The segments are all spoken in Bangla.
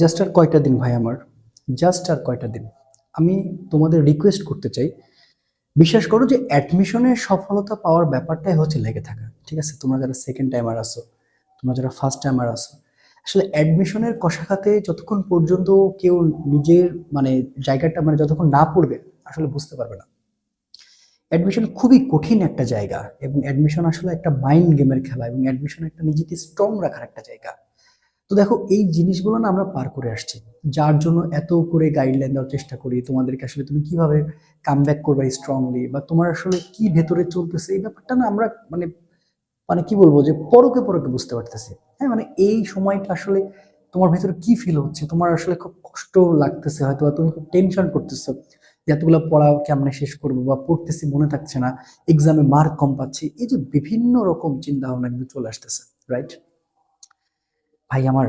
জাস্ট আর কয়টা দিন ভাই আমার? জাস্ট আর কয়টা দিন? আমি তোমাদের রিকোয়েস্ট করতে চাই, বিশ্বাস করো যে অ্যাডমিশনের সফলতা পাওয়ার ব্যাপারটাই হচ্ছে লেগে থাকা, ঠিক আছে? তোমরা যারা সেকেন্ড টাইমার আসো তোমরা যারা ফার্স্ট টাইমার আসো আসলে অ্যাডমিশনের কষাখাতে যতক্ষণ পর্যন্ত কেউ নিজের মানে জায়গাটা মানে যতক্ষণ না পড়বে, আসলে বুঝতে পারবে না। অ্যাডমিশন খুবই কঠিন একটা জায়গা এবং অ্যাডমিশন আসলে একটা মাইন্ড গেমের খেলা এবং অ্যাডমিশন একটা নিজেকে স্ট্রং রাখার একটা জায়গা। তো দেখো, এই জিনিসগুলো না আমরা পার করে আসছি। যার জন্য এত করে গাইডলাইন দেওয়ার চেষ্টা করি, তোমাদেরকে আসলে তুমি কীভাবে কাম ব্যাক করবে স্ট্রংলি বা তোমার আসলে কি ভেতরে চলতেছে, এই ব্যাপারটা না আমরা মানে মানে কি বলব যে পরকে পরকে বুঝতে পারতেছি। হ্যাঁ মানে এই সময়টা আসলে তোমার ভেতরে কি ফিল হচ্ছে? তোমার আসলে খুব কষ্ট লাগতেছে হয়তো বা, তুমি খুব টেনশন করতেছো যে এতগুলো পড়া কেমনে শেষ করব বা পড়তেছি মনে থাকছে না এক্সামে মার্ক কম পাচ্ছি, এই যে বিভিন্ন রকম চিন্তা ভাবনা কিন্তু চলে আসতেছে রাইট ভাই আমার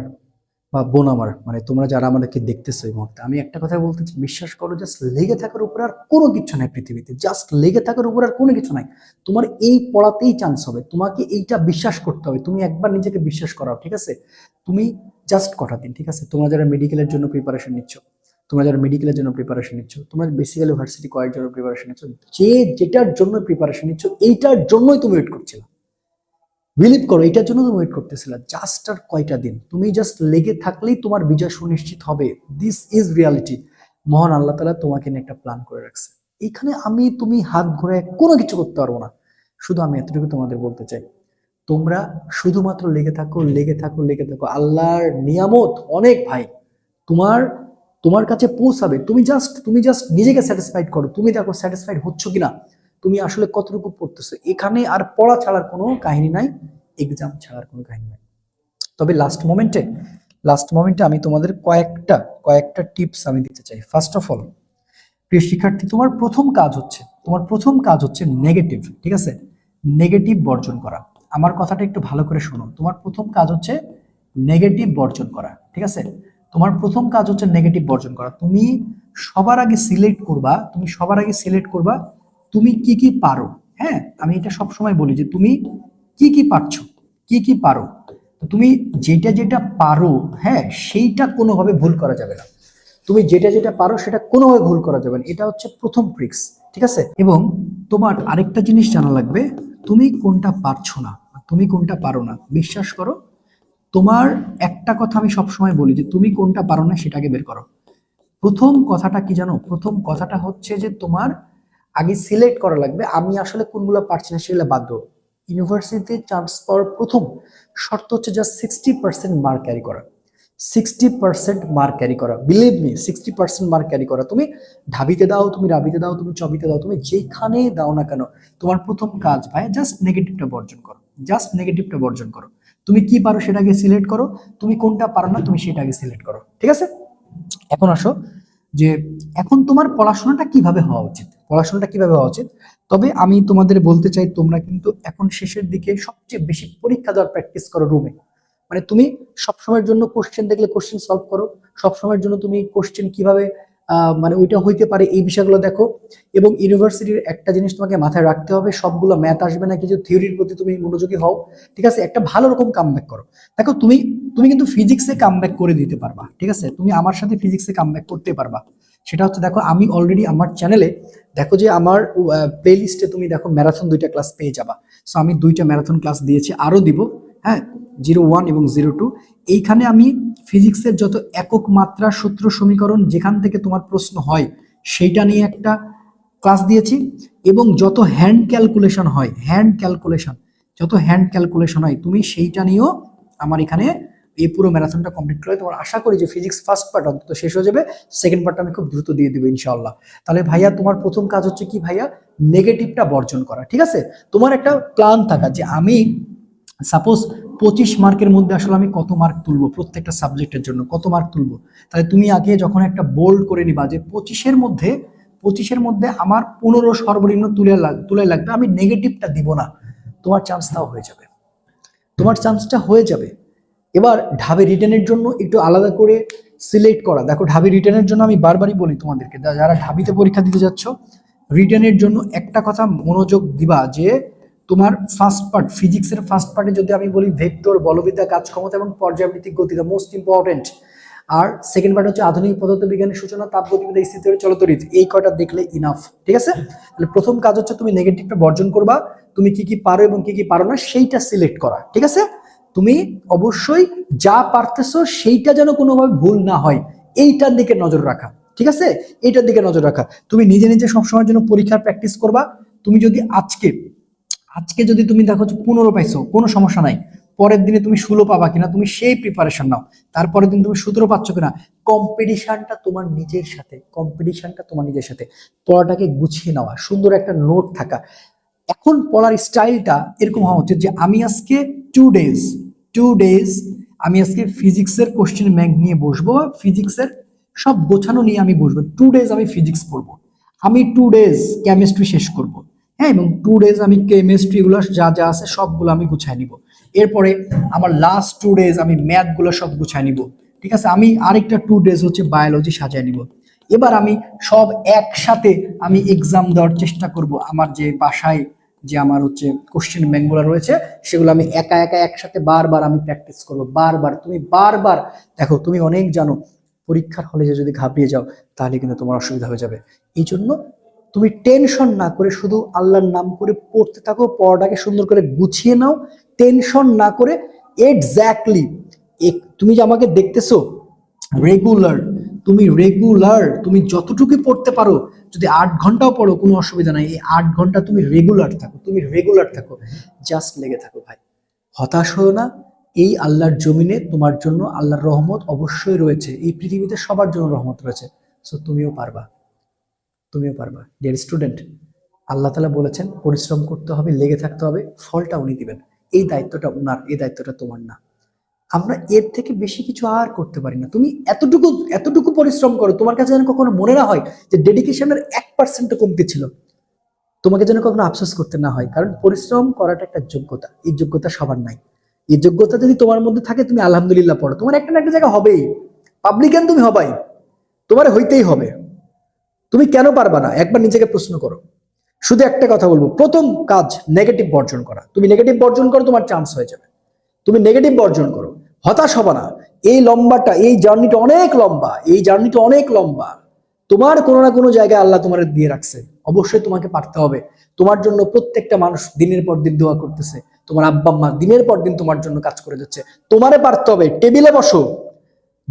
বা বোন আমার মানে তোমরা যারা আমাদেরকে দেখতেছো এই মুহূর্তে, আমি একটা কথা বলতে চাই, বিশ্বাস করো জাস্ট লেগে থাকার উপর আর কোনো কিছু নাই পৃথিবীতে জাস্ট লেগে থাকার উপর আর কোনো কিছু নাই। তোমার এই পড়াতেই চান্স হবে, তোমাকে এইটা বিশ্বাস করতে হবে, তুমি একবার নিজেকে বিশ্বাস করাও, ঠিক আছে? তুমি জাস্ট কটা দিন, ঠিক আছে? তোমরা যারা মেডিকেলের জন্য প্রিপারেশন নিচ্ছ, তোমরা যারা মেডিকেলের জন্য প্রিপারেশন নিচ্ছ, তোমরা বেসিক্যালি ভার্সিটি কয়ের জন্য প্রিপারেশন নিচ্ছ, যে যেটার জন্য প্রিপারেশন নিচ্ছ, এইটার জন্যই তুমি ওয়েট করছিলে। বিলিভ করো, এটার জন্য তুমি ওয়েট করতেছিলে। জাস্ট আর কয়টা দিন? তুমি জাস্ট লেগে থাকলেই তোমার বিজয় সুনিশ্চিত হবে। দিস ইজ রিয়ালিটি মহান আল্লাহ তালা তোমাকে নিয়ে একটা প্ল্যান করে রাখছে। এখানে আমি, তুমি হাত ঘুরে কোনো কিছু করতে পারব না। শুধু আমি এতটুকু তোমাদের বলতে চাই। তোমরা শুধুমাত্র লেগে থাকো লেগে থাকো লেগে থাকো। আল্লাহর নিয়ামত অনেক ভাই। তোমার তোমার কাছে পৌঁছাবে। তুমি জাস্ট তুমি জাস্ট নিজেকে স্যাটিসফাইড করো। তুমি দেখো স্যাটিসফাইড হচ্ছ কিনা। তুমি আসলে কতটুকু পড়তেছো? এখানে আর পড়া ছাড়ার কোনো কাহিনী নাই এক্সাম ছাড়ার কোনো কাহিনী নাই। তবে লাস্ট মোমেন্টে লাস্ট মোমেন্টে আমি তোমাদের কয়েকটা কয়েকটা টিপস আমি দিতে চাই। ফার্স্ট অফ অল প্রিয় শিক্ষার্থী, তোমার প্রথম কাজ হচ্ছে, তোমার প্রথম কাজ হচ্ছে নেগেটিভ ঠিক আছে? নেগেটিভ বর্জন করা। আমার কথাটা একটু ভালো করে শোনো। তোমার প্রথম কাজ হচ্ছে নেগেটিভ বর্জন করা, ঠিক আছে? তোমার প্রথম কাজ হচ্ছে নেগেটিভ বর্জন করা। তুমি সবার আগে সিলেক্ট করবা, তুমি সবার আগে সিলেক্ট করবা তুমি কি কি পারো? হ্যাঁ আমি এটা সব সময় বলি যে তুমি কি কি পারছ? কি কি পারো? তুমি যেটা যেটা পারো হ্যাঁ সেইটা কোনোভাবে ভুল করা যাবে না। তুমি যেটা যেটা পারো, সেটা কোনোভাবে ভুল করা যাবে না। এটা হচ্ছে প্রথম ট্রিক্স ঠিক আছে? এবং তোমার আরেকটা জিনিস জানা লাগবে, তুমি কোনটা পারছ না তুমি কোনটা পারো না। বিশ্বাস করো, তোমার একটা কথা আমি সবসময় বলি যে তুমি কোনটা পারো না, সেটাকে বের করো। প্রথম কথাটা কি জানো? প্রথম কথাটা হচ্ছে যে তোমার আগে সিলেক্ট করা লাগবে। আমি আসলে কোনগুলো পারছি না সেগুলো দেবো। ইউনিভার্সিটিতে চান্স পাওয়ার প্রথম শর্ত হচ্ছে just sixty percent mark carry করা। সিক্সটি পার্সেন্ট মার্ক ক্যারি করা। Believe me sixty percent mark carry করা। তুমি ঢাবিতে দাও, তুমি রাবিতে দাও, তুমি চবিতে দাও, তুমি যেখানে দাও না কেন, তোমার প্রথম কাজ ভাই জাস্ট নেগেটিভটা বর্জন করো। জাস্ট নেগেটিভটা বর্জন করো। তুমি কি পারো সেটাকে সিলেক্ট করো। তুমি কোনটা পারো না, তুমি সেটাকে সিলেক্ট করো। ঠিক আছে? এখন আসো যে, এখন তোমার পড়াশোনাটা কীভাবে হওয়া উচিত? পড়াশোনাটা কীভাবে হওয়া উচিত? তবে আমি তোমাদের বলতে চাই, তোমরা কিন্তু এখন শেষের দিকে সবচেয়ে বেশি পরীক্ষা দেওয়ার প্র্যাকটিস করো রুমে মানে তুমি সবসময়ের জন্য কোশ্চেন দেখলে কোশ্চেন সলভ করো, সবসময়ের জন্য তুমি কোশ্চেন কীভাবে মানে ওইটা হইতে পারে এই বিষয়গুলো দেখো। এবং ইউনিভার্সিটির একটা জিনিস তোমাকে মাথায় রাখতে হবে, সবগুলো ম্যাথ আসবে না, কিছু থিওরির প্রতি তুমি মনোযোগী হও, ঠিক আছে? একটা ভালো রকম কাম করো। দেখো, তুমি তুমি কিন্তু ফিজিক্সে কাম করে দিতে পারবা, ঠিক আছে? তুমি আমার সাথে ফিজিক্সে কাম করতে পারবা। সেটা হচ্ছে দেখো, আমি অলরেডি আমার চ্যানেলে দেখো যে আমার প্লে লিস্টে তুমি দেখো ম্যারাথন দুইটা ক্লাস পেয়ে যাবা। সো আমি দুইটা ম্যারাথন ক্লাস দিয়েছি, আরও দিব হ্যাঁ জিরো ওয়ান এবং জিরো টু এইখানে আমি ফিজিক্সের যত একক মাত্রা সূত্র সমীকরণ যেখান থেকে তোমার প্রশ্ন হয়, সেইটা নিয়ে একটা ক্লাস দিয়েছি। এবং যত হ্যান্ড ক্যালকুলেশন হয় হ্যান্ড ক্যালকুলেশন যত হ্যান্ড ক্যালকুলেশন হয়, তুমি সেইটা নিয়েও আমার এখানে এই পুরো ম্যারাথনটা কমপ্লিট করে, তোমার আশা করি যে ফিজিক্স ফার্স্ট পার্ট অন্তত শেষ হয়ে যাবে সেকেন্ড পার্টটা আমি খুব দ্রুত দিয়ে দেবো ইনশাল্লাহ তাহলে ভাইয়া, তোমার প্রথম কাজ হচ্ছে কি ভাইয়া? নেগেটিভটা বর্জন করা, ঠিক আছে? তোমার একটা প্ল্যান থাকা যে আমি সাপোজ পঁচিশ মার্কের মধ্যে আসলে আমি কত মার্ক তুলবো প্রত্যেকটা সাবজেক্টের জন্য, কত মার্ক তুলবো? তাহলে তুমি আগে যখন একটা বোল্ড করে নিবা যে পঁচিশের মধ্যে পঁচিশের মধ্যে আমার পনেরো সর্বনিম্ন তুলে তুলে লাগবে, আমি নেগেটিভটা দিব না, তোমার চান্সটাও হয়ে যাবে। তোমার চান্সটা হয়ে যাবে। এবার ঢাবে রিটার্নের জন্য একটু আলাদা করে সিলেক্ট করা। দেখো ঢাবি রিটার্নের জন্য আমি বারবারই বলি তোমাদেরকে যারা ঢাবিতে পরীক্ষা দিতে যাচ্ছ রিটার্নের জন্য একটা কথা মনোযোগ দিবা যে তোমার ফার্স্ট পার্ট ফিজিক্সের ফার্স্ট পার্টে যদি আমি বলি ভেক্টর বলবিদ্যা কাজ ক্ষমতা এবং পর্যাবৃত্তিক গতি দ্য মোস্ট ইম্পর্টেন্ট আর সেকেন্ড পার্ট হচ্ছে আধুনিক পদার্থ বিজ্ঞানের সূচনা, তাপ গতিবিদ্যা স্থিতি চলত রীতি এই কয়টা দেখলে ইনাফ ঠিক আছে? তাহলে প্রথম কাজ হচ্ছে তুমি নেগেটিভটা বর্জন করবা, তুমি কি কি পারো এবং কি কি পারো না, সেইটা সিলেক্ট করা, ঠিক আছে? তুমি অবশ্যই যা পারতেছো সেইটা যেন কোনোভাবে ভুল না হয়। এইটার দিকে নজর রাখা, ঠিক আছে? এইটার দিকে নজর রাখা। তুমি নিজে নিজে সবসময়ের জন্য পরীক্ষার প্র্যাকটিস করবা। তুমি যদি আজকে আজকে যদি তুমি দেখো যে পনেরো পাইছো, কোনো সমস্যা নাই। পরের দিনে তুমি ষোলো পাবা কিনা, তুমি সেই প্রিপারেশন নাও। তারপরের দিন তুমি সতেরো পাচ্ছ কিনা কম্পিটিশনটা তোমার নিজের সাথে কম্পিটিশনটা তোমার নিজের সাথে। পড়াটাকে গুছিয়ে নেওয়া, সুন্দর একটা নোট থাকা। এখন পড়ার স্টাইলটা এরকম হওয়া উচিত যে আমি আজকে টু ডেজ টু ডেজ আমি আজকে ফিজিক্সের কোশ্চেন ব্যাংক নিয়ে বসবো ফিজিক্সের সব গোছানো নিয়ে আমি বসবো। টু ডেজ আমি ফিজিক্স পড়ব। আমি টু ডেজ কেমিস্ট্রি শেষ করব। হ্যাঁ এবং টু ডেজ আমি কেমিস্ট্রি গুলো যা যা আছে সবগুলো আমি গুছাই নিব। এরপরে আমার লাস্ট টু ডেজ আমি ম্যাথগুলো সব গুছাই নিব। ঠিক আছে? আমি আরেকটা টু ডেজ হচ্ছে বায়োলজি সাজায় নিব। এবার আমি সব একসাথে আমি এক্সাম দেওয়ার চেষ্টা করব আমার যে বাসায় যে আমার হচ্ছে কোশ্চেন ব্যাংকগুলো রয়েছে, সেগুলো আমি একা একা একসাথে বারবার আমি প্র্যাকটিস করব, বারবার। তুমি বারবার, দেখো, তুমি অনেক জানো, পরীক্ষার হলে যে যদি ঘাবড়িয়ে যাও, তাহলে কিন্তু তোমার অসুবিধা হয়ে যাবে। এই জন্য তুমি টেনশন না করে শুধু আল্লাহর নাম করে পড়তে থাকো, পড়াটাকে সুন্দর করে গুছিয়ে নাও টেনশন না করে এক্স্যাক্টলি তুমি যে আমাকে দেখতেছো রেগুলার তুমি রেগুলার তুমি যতটুকু পড়তে পারো, যদি আট ঘন্টাও পড়ো, কোনো অসুবিধা নাই। এই আট ঘণ্টা তুমি রেগুলার থাকো, তুমি রেগুলার থাকো। জাস্ট লেগে থাকো ভাই। হতাশ হও না, এই আল্লাহর জমিনে তোমার জন্য আল্লাহর রহমত অবশ্যই রয়েছে। এই পৃথিবীতে সবার জন্য রহমত রয়েছে। সো তুমিও পারবা। তুমিও পারবা। ডিয়ার স্টুডেন্ট আল্লাহ তালা বলেছেন, পরিশ্রম করতে হবে, লেগে থাকতে হবে, ফলটা উনি দিবেন। এই দায়িত্বটা উনার, এই দায়িত্বটা তোমার না। আমরা এর থেকে বেশি কিছু আর করতে পারি না। তুমি এতটুকু এতটুকু পরিশ্রম করো, তোমার কাছে যেন কখনো মনে না হয় যে ডেডিকেশনের এক পার্সেন্ট কমতি ছিল। তোমাকে যেন কখনো আফসোস করতে না হয়। কারণ পরিশ্রম করাটা একটা যোগ্যতা। এই যোগ্যতা সবার নাই। এই যোগ্যতা যদি তোমার মধ্যে থাকে, তুমি আলহামদুলিল্লাহ পড়ো। তোমার একটা না একটা জায়গা হবেই। পাবলিকান তুমি হবাই। তোমার হইতেই হবে। তুমি কেন পারবা না? একবার নিজেকে প্রশ্ন করো। শুধু একটা কথা বলব। প্রথম কাজ নেগেটিভ বর্জন করা। তুমি নেগেটিভ বর্জন করো, তোমার চান্স হয়ে যাবে। তুমি নেগেটিভ বর্জন করো। হতাশ হবা না। এই লম্বাটা, এই জার্নিটা অনেক লম্বা, এই জার্নিটা অনেক লম্বা। তোমার কোনো না কোনো জায়গায় আল্লাহ তোমার দিয়ে রাখছে। অবশ্যই তোমাকে পারতে হবে। তোমার জন্য প্রত্যেকটা মানুষ দিনের পর দিন দোয়া করতেছে। তোমার আব্বা আম্মা দিনের পর দিন তোমার জন্য কাজ করে যাচ্ছে। তোমারে পারতে হবে। টেবিলে বসো।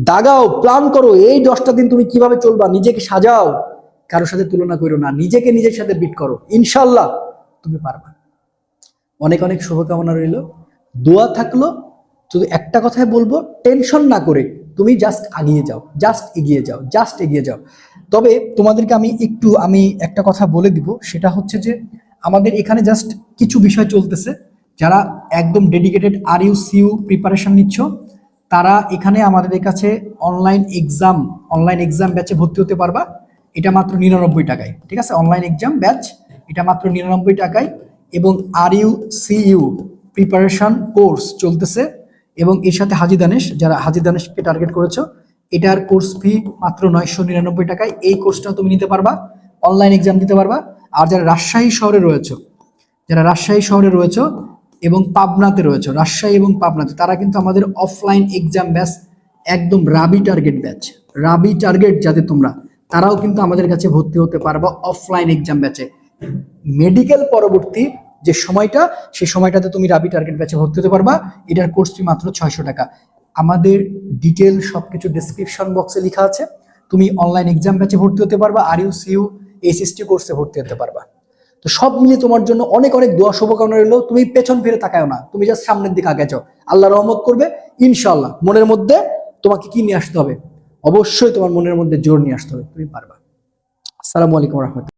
দাগাও, প্ল্যান করো। এই দশটা দিন তুমি কীভাবে চলবা? নিজেকে সাজাও। কারোর সাথে তুলনা করো না। নিজেকে নিজের সাথে বিট করো। ইনশাল্লাহ তুমি পারবা। অনেক অনেক শুভকামনা রইল। দোয়া থাকল। শুধু একটা কথাই বলব টেনশন না করে তুমি জাস্ট আগিয়ে যাও জাস্ট এগিয়ে যাও জাস্ট এগিয়ে যাও। তবে তোমাদেরকে আমি একটু, আমি একটা কথা বলে দিব, সেটা হচ্ছে যে আমাদের এখানে জাস্ট কিছু বিষয় চলতেছে। যারা একদম ডেডিকেটেড আর ইউ সিউ প্রিপারেশন নিচ্ছ, তারা এখানে আমাদের কাছে অনলাইন এক্সাম অনলাইন এক্সাম ব্যাচে ভর্তি হতে পারবা। এটা মাত্র নিরানব্বই টাকায়, ঠিক আছে? অনলাইন এক্সাম ব্যাচ এটা মাত্র নিরানব্বই টাকায়। এবং R U C U preparation course চলতেছে। এবং এর সাথে হাজি দানেশ, যারা হাজি দানেশকে টার্গেট করেছ, এটার কোর্স ফি মাত্র নয়শো নিরানব্বই টাকায় এই কোর্সটা তুমি নিতে পারবা অনলাইন এক্সাম দিতে পারবা। আর যারা রাজশাহী শহরে রয়েছে, যারা রাজশাহী শহরে রয়েছে এবং পাবনাতে রয়েছে, রাজশাহী এবং পাবনাতে, তারা কিন্তু আমাদের অফলাইন এক্সাম ব্যাচ একদম রাবি টার্গেট ব্যাচ রাবি টার্গেট যাতে তোমরা, তারাও কিন্তু আমাদের কাছে ভর্তি হতে পারবা অফলাইন এক্সাম ব্যাচে মেডিকেল পরবর্তী যে সময়টা, সেই সময়টাতে তুমি রাবি টার্গেট ব্যাচে ভর্তি হতে পারবা। এটার কোর্স ফি মাত্র ছয়শো টাকা। আমাদের ডিটেল সবকিছু ডেসক্রিপশন বক্সে লেখা আছে। তুমি অনলাইন এক্সাম ব্যাচে ভর্তি হতে পারবা, আর ইউ সিইউ এসএসটি কোর্সে ভর্তি হতে পারবা। তো সব মিলিয়ে তোমার জন্য অনেক অনেক দোয়া, শুভকামনা রইল। তুমি পেছন ফিরে তাকাও না। তুমি জাস্ট সামনের দিকে আগে যাও। আল্লাহ রহমত করবে ইনশাল্লাহ মনের মধ্যে তোমাকে কি নিয়ে আসতে হবে? অবশ্যই তোমার মনের মধ্যে জোর নিয়ে আসতে হবে। তুমি পারবা। আসসালামু আলাইকুম রহমতুল্লাহ।